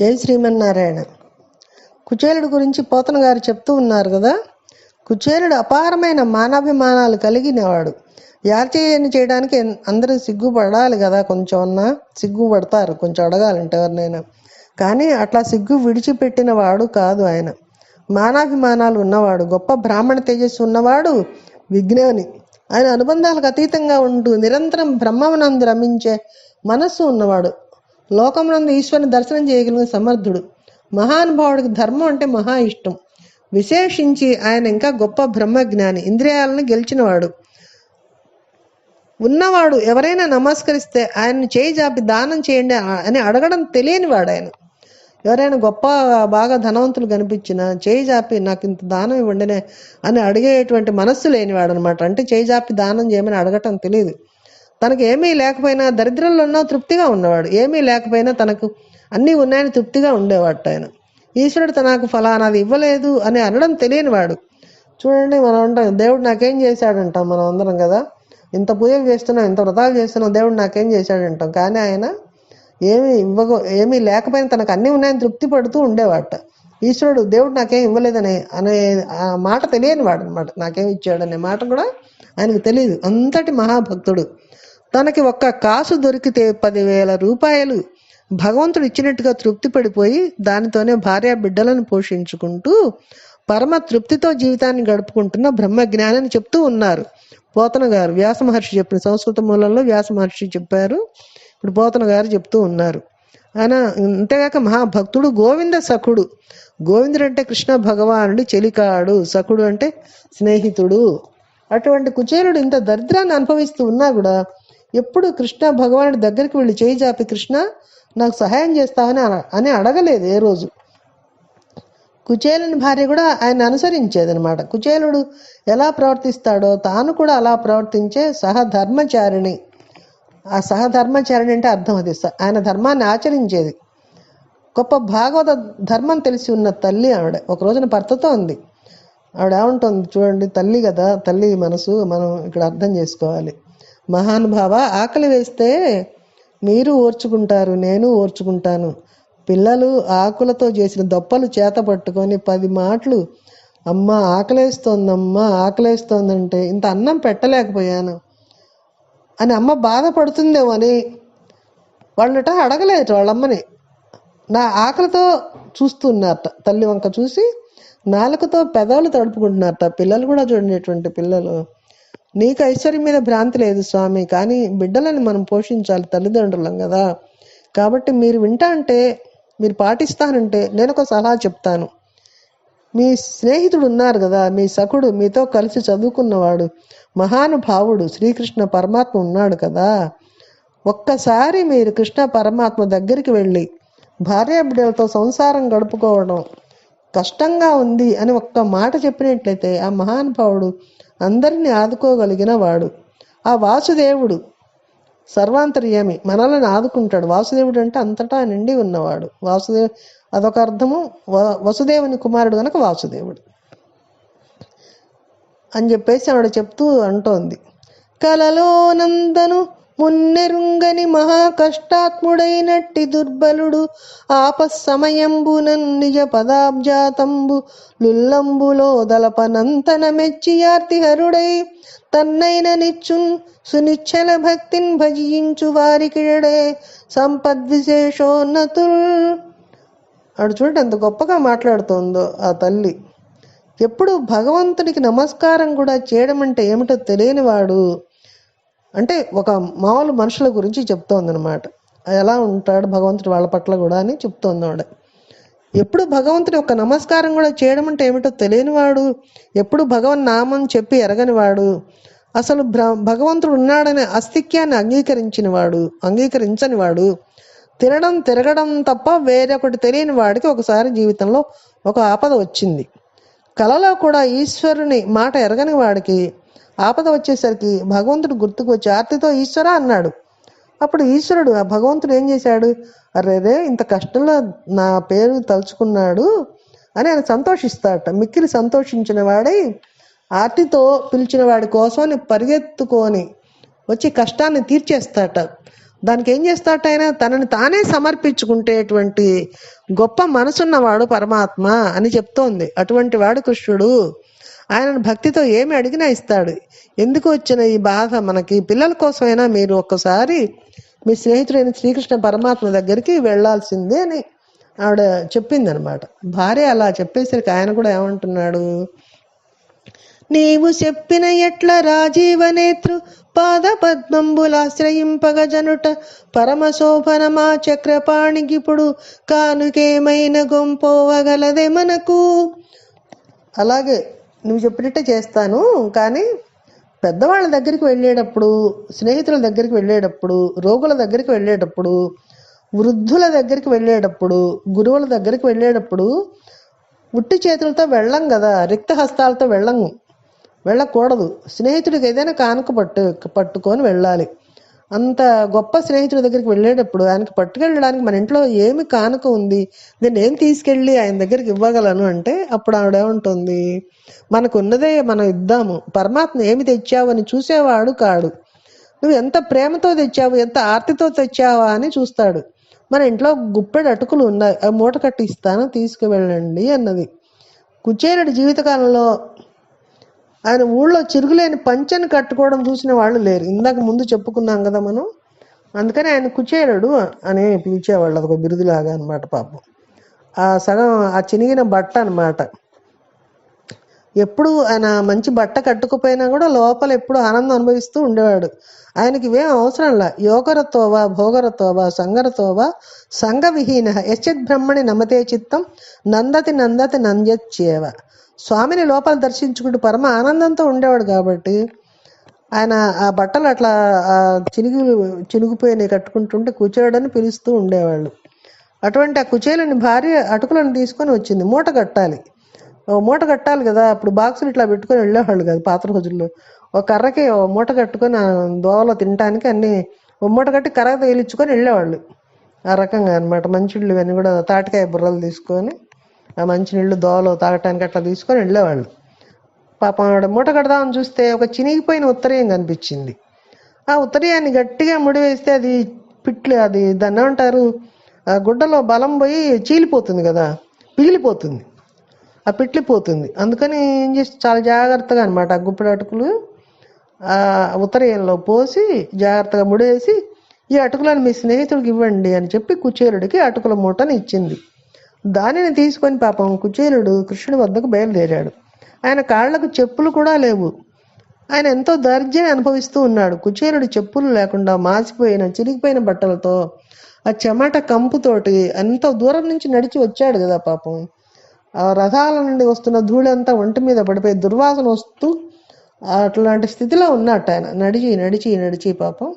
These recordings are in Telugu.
జై శ్రీమన్నారాయణ. కుచేలుడు గురించి పోతన గారు చెప్తూ ఉన్నారు కదా? కుచేలుడు అపారమైన మానాభిమానాలు కలిగినవాడు. యాచయ్యని చేయడానికి అందరూ సిగ్గుపడాలి కదా కొంచెం అన్నా సిగ్గుపడతారు కొంచెం అడగాలంటే ఎవరినైనా. కానీ అట్లా సిగ్గు విడిచిపెట్టిన వాడు కాదు ఆయన. మానాభిమానాలు ఉన్నవాడు గొప్ప బ్రాహ్మణ తేజస్సు ఉన్నవాడు విజ్ఞాని ఆయన అనుబంధాలకు అతీతంగా ఉంటూ నిరంతరం బ్రహ్మమునందు రమించే మనస్సు ఉన్నవాడు. లోకమునందు ఈశ్వరుని దర్శనం చేయగలిగిన సమర్థుడు. మహానుభావుడికి ధర్మం అంటే మహా ఇష్టం. విశేషించి ఆయన ఇంకా గొప్ప బ్రహ్మజ్ఞాని ఇంద్రియాలను గెలిచినవాడు. ఉన్నవాడు ఎవరైనా నమస్కరిస్తే ఆయన్ని చేయి జాపి దానం చేయండి అని అడగడం తెలియనివాడు ఆయన. ఎవరైనా గొప్ప బాగా ధనవంతులు కనిపించినా చేయి జాపి నాకు ఇంత దానం ఇవ్వండినే అని అడిగేటువంటి మనస్సు లేనివాడు అనమాట అంటే చేయి జాపి దానం చేయమని అడగటం తెలియదు. తనకు ఏమీ లేకపోయినా దరిద్రంలో ఉన్నా తృప్తిగా ఉన్నవాడు. ఏమీ లేకపోయినా తనకు అన్నీ ఉన్నాయని తృప్తిగా ఉండేవాడు ఆయన. ఈశ్వరుడు తనకు ఫలానాది ఇవ్వలేదు అని అనడం తెలియనివాడు. చూడండి మనం అంటాం దేవుడు నాకేం చేశాడంటాం మనం అందరం కదా? ఇంత పూజలు చేస్తున్నాం ఇంత వ్రతాలు చేస్తున్నాం దేవుడు నాకేం చేశాడంటాం? కానీ ఆయన ఏమి ఇవ్వగో ఏమీ లేకపోయినా తనకు అన్నీ ఉన్నాయని తృప్తి పడుతూ ఉండేవాట. ఈశ్వరుడు దేవుడు నాకేం ఇవ్వలేదని అనే ఆ మాట తెలియని వాడు అనమాట నాకేం ఇచ్చాడనే మాట కూడా ఆయనకు తెలియదు అంతటి మహాభక్తుడు. తనకి ఒక్క కాసు దొరికితే పదివేల రూపాయలు. భగవంతుడు ఇచ్చినట్టుగా తృప్తి పడిపోయి దానితోనే భార్య బిడ్డలను పోషించుకుంటూ పరమ తృప్తితో జీవితాన్ని గడుపుకుంటున్న బ్రహ్మజ్ఞానాన్ని చెప్తూ ఉన్నారు. పోతన గారు వ్యాస మహర్షి చెప్పిన సంస్కృత మూలంలో వ్యాస మహర్షి చెప్పారు. ఇప్పుడు పోతన గారు చెప్తూ ఉన్నారు. ఆయన అంతేగాక మహాభక్తుడు గోవింద సఖుడు. గోవిందుడు అంటే కృష్ణ భగవానుడు చెలికాడు. సఖుడు అంటే స్నేహితుడు. అటువంటి కుచేలుడు ఇంత దరిద్రాన్ని అనుభవిస్తూ ఉన్నా కూడా ఎప్పుడు కృష్ణ భగవానుడి దగ్గరికి వెళ్ళి చేయి జాపి కృష్ణ నాకు సహాయం చేస్తావని అని అడగలేదు ఏ రోజు. కుచేలుని భార్య కూడా ఆయన అనుసరించేదనమాట కుచేలుడు ఎలా ప్రవర్తిస్తాడో తాను కూడా అలా ప్రవర్తించే సహధర్మచారిణి. ఆ సహధర్మచారిణి అంటే అర్థం అది. ఆయన ధర్మాన్ని ఆచరించేది. గొప్ప భాగవత ధర్మం తెలిసి ఉన్న తల్లి ఆవిడ. ఒక రోజున భర్తతో ఉంది ఆవిడ ఏమంటుంది? చూడండి తల్లి కదా తల్లి మనసు మనం ఇక్కడ అర్థం చేసుకోవాలి. మహానుభావ ఆకలి వేస్తే మీరు ఓర్చుకుంటారు నేను ఓర్చుకుంటాను. పిల్లలు ఆకులతో చేసిన దొప్పలు చేత పట్టుకొని పది మాటలు అమ్మ ఆకలేస్తోందమ్మా ఆకలేస్తోందంటే ఇంత అన్నం పెట్టలేకపోయాను. అని అమ్మ బాధపడుతుందేమో అని వాళ్ళట అడగలేదు వాళ్ళమ్మని. నా ఆకలితో చూస్తున్నారట తల్లి వంక చూసి నాలుకతో పెదవులు తడుపుకుంటున్నారట. పిల్లలు కూడా చూడేటువంటి పిల్లలు. నీకు ఐశ్వర్యం మీద భ్రాంతి లేదు స్వామి కానీ బిడ్డలను మనం పోషించాలి తల్లిదండ్రులం కదా. కాబట్టి మీరు వింటా అంటే మీరు పాటిస్తానంటే నేను ఒక సలహా చెప్తాను. మీ స్నేహితుడు ఉన్నారు కదా మీ సఖుడు మీతో కలిసి చదువుకున్నవాడు మహానుభావుడు శ్రీకృష్ణ పరమాత్మ ఉన్నాడు కదా. ఒక్కసారి మీరు కృష్ణ పరమాత్మ దగ్గరికి వెళ్ళి భార్య బిడ్డలతో సంసారం గడుపుకోవడం కష్టంగా ఉంది అని ఒక్క మాట చెప్పినట్లయితే ఆ మహానుభావుడు అందరినీ ఆదుకోగలిగిన వాడు. ఆ వాసుదేవుడు సర్వాంతర్యామి మనల్ని ఆదుకుంటాడు. వాసుదేవుడు అంటే అంతటా నిండి ఉన్నవాడు. వాసుదేవు అదొక అర్థము. వసుదేవుని కుమారుడు కనుక వాసుదేవుడు. అని చెప్పేసి ఆవిడ చెప్తూ అంటోంది. కలలో నందను మున్నెరుంగని మహాకష్టాత్ముడైనట్టి దుర్బలుడు ఆపస్సమయంబునన్ నిజ పదాబ్జాతంబు లుల్లంబులో దలపనంతన మెచ్చియార్తి హరుడై తన్నైన నిచ్చున్ సునిశ్చల భక్తిన్ భజించు వారికిడే సంపద్విశేషోన్నతుల్ అడు చూడండి ఎంత గొప్పగా మాట్లాడుతోందో ఆ తల్లి. ఎప్పుడు భగవంతుడికి నమస్కారం కూడా చేయడం అంటే ఏమిటో తెలియనివాడు. అంటే ఒక మామూలు మనుషుల గురించి చెప్తోందనమాట ఎలా ఉంటాడు భగవంతుడు వాళ్ళ పట్ల కూడా అని చెప్తోంది ఆవిడ. ఎప్పుడు భగవంతుడి ఒక నమస్కారం కూడా చేయడం అంటే ఏమిటో తెలియనివాడు ఎప్పుడు భగవన్ నామం చెప్పి ఎరగనివాడు అసలు భ్ర భగవంతుడు ఉన్నాడనే అస్తిక్యాన్ని అంగీకరించిన వాడు అంగీకరించని వాడు తినడం తిరగడం తప్ప వేరొకటి తెలియని వాడికి ఒకసారి జీవితంలో ఒక ఆపద వచ్చింది. కలలో కూడా ఈశ్వరుని మాట ఎరగని వాడికి ఆపద వచ్చేసరికి భగవంతుడు గుర్తుకు వచ్చి ఆర్తితో ఈశ్వర అన్నాడు. అప్పుడు ఈశ్వరుడు ఆ భగవంతుడు ఏం చేశాడు? అరే రే ఇంత కష్టంలో నా పేరు తలుచుకున్నాడు అని ఆయన సంతోషిస్తాడట. మిక్కిలి సంతోషించిన వాడై ఆర్తితో పిలిచిన వాడి కోసమని పరిగెత్తుకొని వచ్చి కష్టాన్ని తీర్చేస్తాట. దానికి ఏం చేస్తాట ఆయన? తనని తానే సమర్పించుకుంటేటువంటి గొప్ప మనసున్నవాడు పరమాత్మ అని చెప్తోంది. అటువంటి వాడు కృష్ణుడు. ఆయనను భక్తితో ఏమి అడిగినా ఇస్తాడు. ఎందుకు వచ్చిన ఈ బాధ మనకి? పిల్లల కోసమైనా మీరు ఒక్కసారి మీ స్నేహితుడైన శ్రీకృష్ణ పరమాత్మ దగ్గరికి వెళ్ళాల్సిందే అని ఆవిడ చెప్పింది అనమాట భార్య అలా చెప్పేసరికి ఆయన కూడా ఏమంటున్నాడు? నీవు చెప్పిన ఎట్ల రాజీవనేత్రు పాద పద్మంబులాశ్రయింపగ జనుట పరమశోభనమా చక్రపాణికిప్పుడు కానుకేమైన గొంపోవగలదే మనకు? అలాగే నువ్వు చెప్పినట్టే చేస్తాను కానీ పెద్దవాళ్ళ దగ్గరికి వెళ్ళేటప్పుడు స్నేహితుల దగ్గరికి వెళ్ళేటప్పుడు రోగుల దగ్గరికి వెళ్ళేటప్పుడు వృద్ధుల దగ్గరికి వెళ్ళేటప్పుడు గురువుల దగ్గరికి వెళ్ళేటప్పుడు ఉట్టి చేతులతో వెళ్ళం కదా రిక్త హస్తాలతో వెళ్ళము. వెళ్ళకూడదు. స్నేహితుడికి ఏదైనా కానుక పట్టు పట్టుకొని వెళ్ళాలి. అంత గొప్ప స్నేహితుడి దగ్గరికి వెళ్ళేటప్పుడు ఆయనకి పట్టుకెళ్ళడానికి మన ఇంట్లో ఏమి కానుక ఉంది? నేను ఏం తీసుకెళ్ళి ఆయన దగ్గరికి ఇవ్వగలను? అంటే అప్పుడు ఆవిడేమంటుంది మనకు ఉన్నదే మనం ఇద్దాము. పరమాత్మ ఏమి తెచ్చావని చూసేవాడు కాడు. నువ్వు ఎంత ప్రేమతో తెచ్చావు ఎంత ఆర్తితో తెచ్చావా అని చూస్తాడు. మన ఇంట్లో గుప్పెడు అటుకులు ఉన్నాయి. అవి మూట కట్టి ఇస్తాను తీసుకువెళ్ళండి అన్నది. కుచేరుడి జీవితకాలంలో ఆయన ఊళ్ళో చిరుగులేని పంచెను కట్టుకోవడం చూసిన వాళ్ళు లేరు. ఇందాక ముందు చెప్పుకున్నాం కదా మనం. అందుకని ఆయన కుచేరుడు అని పిలిచేవాళ్ళు. అదొక బిరుదులాగా అనమాట పాపం. ఆ సగం ఆ చినిగిన బట్ట అన్నమాట. ఎప్పుడు ఆయన మంచి బట్ట కట్టుకుపోయినా కూడా లోపల ఎప్పుడు ఆనందం అనుభవిస్తూ ఉండేవాడు. ఆయనకి ఇవేం అవసరంలా యోగరతోవా భోగరతోవా సంగరతోవా సంగవిహీన యశ్చిత్ బ్రహ్మణి నమతే చిత్తం నందతి నందతి నంద్యచ్చేవ. స్వామిని లోపల దర్శించుకుంటూ పరమ ఆనందంతో ఉండేవాడు కాబట్టి ఆయన ఆ బట్టలు అట్లా ఆ చినిగి కట్టుకుంటుంటే కుచేరుడని పిలుస్తూ ఉండేవాళ్ళు. అటువంటి ఆ కుచేలుని భార్య అటుకులను తీసుకొని వచ్చింది. మూట కట్టాలి. మూట కట్టాలి కదా అప్పుడు బాక్సులు ఇట్లా పెట్టుకొని వెళ్ళేవాళ్ళు కదా పాత రోజుల్లో. ఒక కర్రకి మూట కట్టుకొని దోవలో తినడానికి అన్ని ఓ మూట కట్టి కర్ర తగిలించుకొని వెళ్ళేవాళ్ళు. ఆ రకంగా అనమాట మంచిళ్ళు ఇవన్నీ కూడా తాటికాయ బుర్రలు తీసుకొని ఆ మంచినీళ్ళు దోవలో తాగటానికి అట్లా తీసుకొని వెళ్ళేవాళ్ళు. పాపం ఆవిడ మూట కడదామని చూస్తే ఒక చినిగిపోయిన ఉత్తరీయం కనిపించింది. ఆ ఉత్తరీయాన్ని గట్టిగా ముడివేస్తే అది పిట్లు అది దాన్ని ఏమంటారు ఆ గుడ్డలో బలం పోయి చీలిపోతుంది కదా పిగిలిపోతుంది. ఆ పిట్లిపోతుంది అందుకని ఏం చేసి చాలా జాగ్రత్తగా అనమాట ఆ గుప్పిడి అటుకులు ఆ ఉత్తరీయంలో పోసి జాగ్రత్తగా ముడేసి ఈ అటుకులను మీ స్నేహితుడికి ఇవ్వండి అని చెప్పి కుచేరుడికి అటుకుల మూటని ఇచ్చింది. దానిని తీసుకొని పాపం కుచేలుడు కృష్ణుడి వద్దకు బయలుదేరాడు. ఆయన కాళ్ళకు చెప్పులు కూడా లేవు. ఆయన ఎంతో దర్జాన్ని అనుభవిస్తూ ఉన్నాడు. కుచేలుడు చెప్పులు లేకుండా మాసిపోయిన చిరిగిపోయిన బట్టలతో ఆ చెమట కంపుతోటి ఎంతో దూరం నుంచి నడిచి వచ్చాడు కదా పాపం. ఆ రథాల నుండి వస్తున్న ధూళి అంతా ఒంటి మీద పడిపోయి దుర్వాసన వస్తూ అట్లాంటి స్థితిలో ఉన్నట్టు ఆయన. నడిచి నడిచి నడిచి పాపం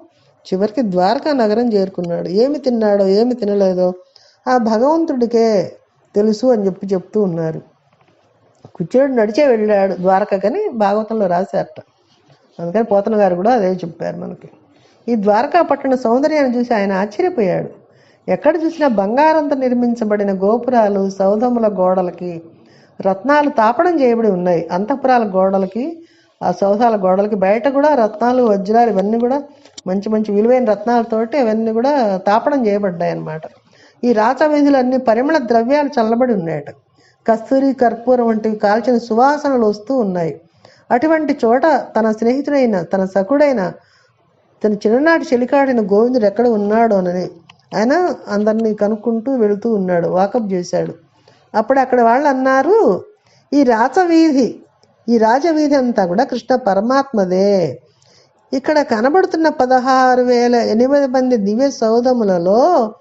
చివరికి ద్వారకా నగరం చేరుకున్నాడు. ఏమి తిన్నాడో ఏమి తినలేదో ఆ భగవంతుడికే తెలుసు అని చెప్పి చెప్తూ ఉన్నారు. కూర్చోడు నడిచే వెళ్ళాడు ద్వారకకని భాగవతంలో రాశారట. అందుకని పోతన గారు కూడా అదే చెప్పారు మనకి. ఈ ద్వారకా పట్టణ సౌందర్యాన్ని చూసి ఆయన ఆశ్చర్యపోయాడు. ఎక్కడ చూసినా బంగారంతో నిర్మించబడిన గోపురాలు సౌధముల గోడలకి రత్నాలు తాపడం చేయబడి ఉన్నాయి. అంతఃపురాల గోడలకి ఆ సౌధాల గోడలకి బయట కూడా రత్నాలు వజ్రాలు ఇవన్నీ కూడా మంచి మంచి విలువైన రత్నాలతోటి అవన్నీ కూడా తాపడం చేయబడ్డాయి అన్నమాట ఈ రాచ పరిమళ ద్రవ్యాలు చల్లబడి ఉన్నాయట. కస్తూరి కర్పూరం వంటివి కాల్చిన సువాసనలు వస్తూ ఉన్నాయి. అటువంటి చోట తన స్నేహితుడైన తన సకుడైన తన చిన్ననాటి చెలికాడిన గోవిందుడు ఎక్కడ ఉన్నాడు అని ఆయన అందరినీ కనుక్కుంటూ వెళుతూ ఉన్నాడు వాకప్ చేశాడు. అప్పుడు అక్కడ వాళ్ళు అన్నారు ఈ రాచవీధి ఈ రాజవీధి అంతా కూడా కృష్ణ పరమాత్మదే. ఇక్కడ కనబడుతున్న పదహారు వేల ఎనిమిది మంది దివ్య సౌధములలో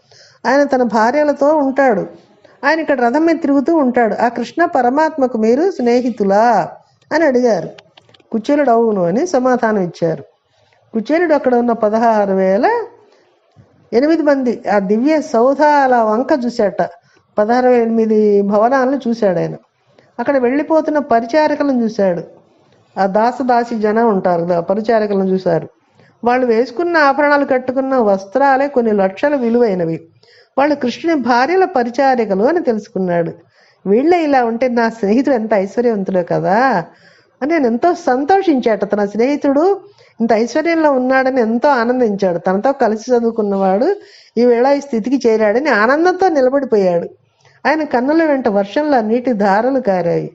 ఆయన తన భార్యలతో ఉంటాడు. ఆయన ఇక్కడ రథం మీద తిరుగుతూ ఉంటాడు. ఆ కృష్ణ పరమాత్మకు మీరు స్నేహితులా అని అడిగారు. కుచేలుడు అవును అని సమాధానం ఇచ్చారు. కుచేలుడు అక్కడ ఉన్న పదహారు వేల ఎనిమిది మంది ఆ దివ్య సౌధాల వంక చూశాట. పదహారు ఎనిమిది భవనాలను చూశాడు ఆయన. అక్కడ వెళ్ళిపోతున్న పరిచారికలను చూశాడు. ఆ దాసదాసి జనం ఉంటారు కదా పరిచారికలను చూశారు. వాళ్ళు వేసుకున్న ఆభరణాలు కట్టుకున్న వస్త్రాలే కొన్ని లక్షల విలువైనవి. వాళ్ళు కృష్ణుని భార్యల పరిచారికలు అని తెలుసుకున్నాడు. వీళ్ళే ఇలా ఉంటే నా స్నేహితుడు ఎంత ఐశ్వర్యవంతుడో కదా అని నేను ఎంతో సంతోషించాడు తన స్నేహితుడు ఇంత ఐశ్వర్యంలో ఉన్నాడని ఎంతో ఆనందించాడు. తనతో కలిసి చదువుకున్నవాడు ఈ ఈ స్థితికి చేరాడని ఆనందంతో నిలబడిపోయాడు. ఆయన కన్నుల వెంట వర్షంలో నీటి ధారలు కారాయి.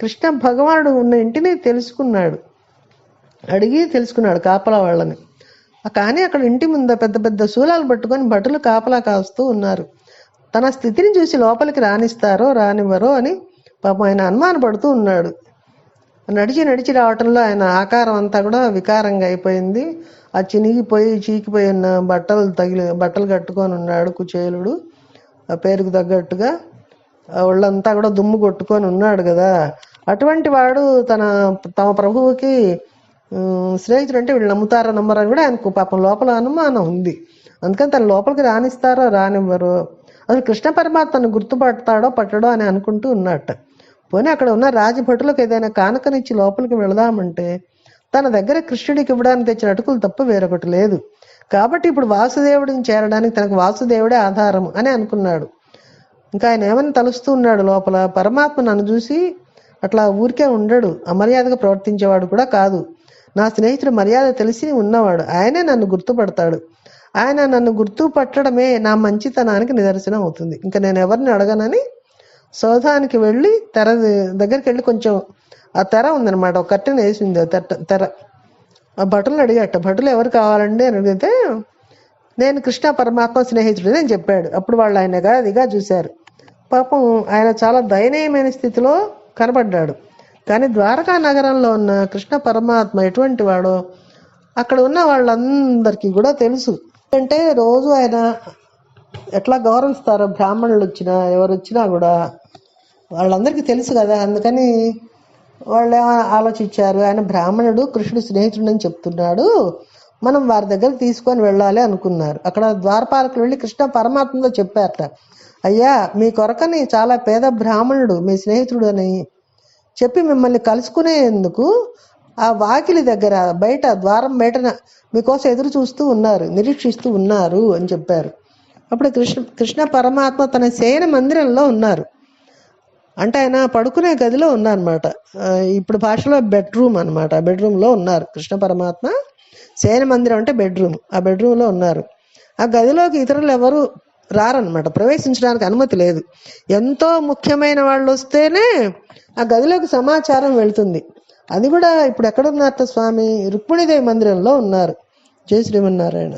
కృష్ణ భగవానుడు ఉన్న ఇంటిని తెలుసుకున్నాడు. అడిగి తెలుసుకున్నాడు కాపలా వాళ్ళని. కానీ అక్కడ ఇంటి ముంద పెద్ద పెద్ద శూలాలు పట్టుకొని భటులు కాపలా కాస్తూ ఉన్నారు. తన స్థితిని చూసి లోపలికి రానిస్తారో రానివ్వరో అని పాపం ఆయన అనుమానపడుతూ ఉన్నాడు. నడిచి నడిచి రావటంలో ఆయన ఆకారం అంతా కూడా వికారంగా అయిపోయింది. ఆ చినిగిపోయి చీకిపోయి ఉన్న బట్టలు తగిలి బట్టలు కట్టుకొని ఉన్నాడు కుచేలుడు. ఆ పేరుకు తగ్గట్టుగా వాళ్ళంతా ఒళ్ళంతా కూడా దుమ్ము కొట్టుకొని ఉన్నాడు కదా. అటువంటి వాడు తన తమ ప్రభువుకి స్నేహితుడు అంటే వీళ్ళు నమ్ముతారో నమ్మరని కూడా ఆయనకు పాపం లోపల అనుమానం ఉంది. అందుకని తన లోపలికి రానిస్తారో రానివ్వరో. అసలు కృష్ణ పరమాత్మను గుర్తుపడతాడో పట్టడో అని అనుకుంటూ ఉన్నట్టు. పోనీ అక్కడ ఉన్న రాజభటులకు ఏదైనా కానుకనిచ్చి లోపలికి వెళదామంటే తన దగ్గర కృష్ణుడికి ఇవ్వడానికి తెచ్చిన అటుకులు తప్ప వేరొకటి లేదు. కాబట్టి ఇప్పుడు వాసుదేవుడిని చేరడానికి తనకు వాసుదేవుడే ఆధారం అని అనుకున్నాడు. ఇంకా ఆయన ఏమని తలుస్తూ ఉన్నాడు లోపల పరమాత్మ నన్ను చూసి అట్లా ఊరికే ఉండడు. అమర్యాదగా ప్రవర్తించేవాడు కూడా కాదు. నా స్నేహితుడు మర్యాద తెలిసి ఉన్నవాడు. ఆయనే నన్ను గుర్తుపడతాడు. ఆయన నన్ను గుర్తుపట్టడమే నా మంచితనానికి నిదర్శనం అవుతుంది ఇంకా నేను ఎవరిని అడగనని సోదానికి వెళ్ళి తెర దగ్గరికి వెళ్ళి కొంచెం ఆ తెర ఉందన్నమాట. ఒక కట్టెన వేసింది. ఆ తెర తెర. ఆ భటులు అడిగట. భటులు ఎవరు కావాలండి అని అడిగితే నేను కృష్ణ పరమాత్మ స్నేహితుడు అని చెప్పాడు. అప్పుడు వాళ్ళు ఆయన గదిగా చూశారు. పాపం ఆయన చాలా దయనీయమైన స్థితిలో కనబడ్డాడు. కానీ ద్వారకా నగరంలో ఉన్న కృష్ణ పరమాత్మ ఎటువంటి వాడో అక్కడ ఉన్న వాళ్ళందరికీ కూడా తెలుసు. అంటే రోజు ఆయన ఎట్లా గౌరవిస్తారో బ్రాహ్మణులు వచ్చినా ఎవరు వచ్చినా కూడా వాళ్ళందరికీ తెలుసు కదా. అందుకని వాళ్ళు ఆలోచించారు ఆయన బ్రాహ్మణుడు కృష్ణుడు స్నేహితుడు అని చెప్తున్నాడు. మనం వారి దగ్గర తీసుకొని వెళ్ళాలి అనుకున్నారు. అక్కడ ద్వారపాలకులు వెళ్ళి కృష్ణ పరమాత్మతో చెప్పారట. అయ్యా మీ కొరకని చాలా పేద బ్రాహ్మణుడు మీ స్నేహితుడు అని చెప్పి మిమ్మల్ని కలుసుకునేందుకు ఆ వాకిలి దగ్గర బయట ద్వారం బయట మీకోసం ఎదురు చూస్తూ ఉన్నారు నిరీక్షిస్తూ ఉన్నారు అని చెప్పారు. అప్పుడు కృష్ణ కృష్ణ పరమాత్మ తన శయన మందిరంలో ఉన్నారు. అంటే ఆయన పడుకునే గదిలో ఉన్నారనమాట ఇప్పుడు భాషలో బెడ్రూమ్ అనమాట బెడ్రూమ్లో ఉన్నారు. కృష్ణ పరమాత్మ శయన మందిరం అంటే బెడ్రూమ్. ఆ బెడ్రూమ్లో ఉన్నారు. ఆ గదిలోకి ఇతరులు ఎవరు రారనమాట ప్రవేశించడానికి అనుమతి లేదు. ఎంతో ముఖ్యమైన వాళ్ళు వస్తేనే ఆ గదిలోకి సమాచారం వెళ్తుంది. అది కూడా ఇప్పుడు ఎక్కడున్నారట స్వామి? రుక్మిణీదేవి మందిరంలో ఉన్నారు. జై శ్రీమన్నారాయణ.